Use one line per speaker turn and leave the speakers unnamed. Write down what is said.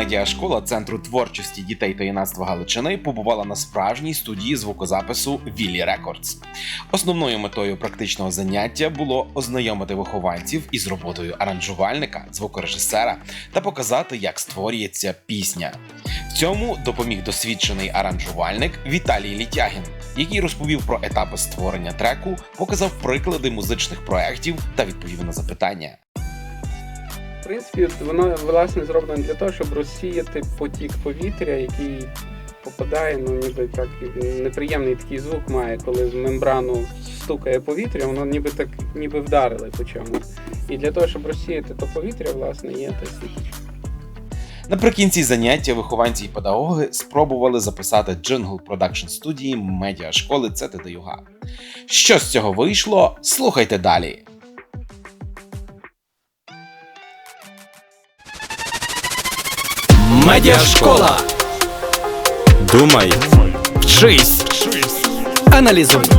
медіашкола Центру творчості дітей та юнацтва Галичини побувала на справжній студії звукозапису Віллі Рекордс. Основною метою практичного заняття було ознайомити вихованців із роботою аранжувальника, звукорежисера та показати, як створюється пісня. В цьому допоміг досвідчений аранжувальник Віталій Літягін, який розповів про етапи створення треку, показав приклади музичних проєктів та відповів на запитання.
Принципі, воно власне зроблено для того, щоб розсіяти потік повітря, який попадає, ну ніби так неприємний такий звук має, коли в мембрану стукає повітря, воно ніби так ніби вдарили по чомусь. І для того, щоб розсіяти то повітря, власне, є та сіточка.
Наприкінці заняття вихованці і педагоги спробували записати джингл продакшн студії медіашколи ЦТДЮГА. Що з цього вийшло? Слухайте далі.
Медіашкола.
Думай,
Вчись. Аналізуй.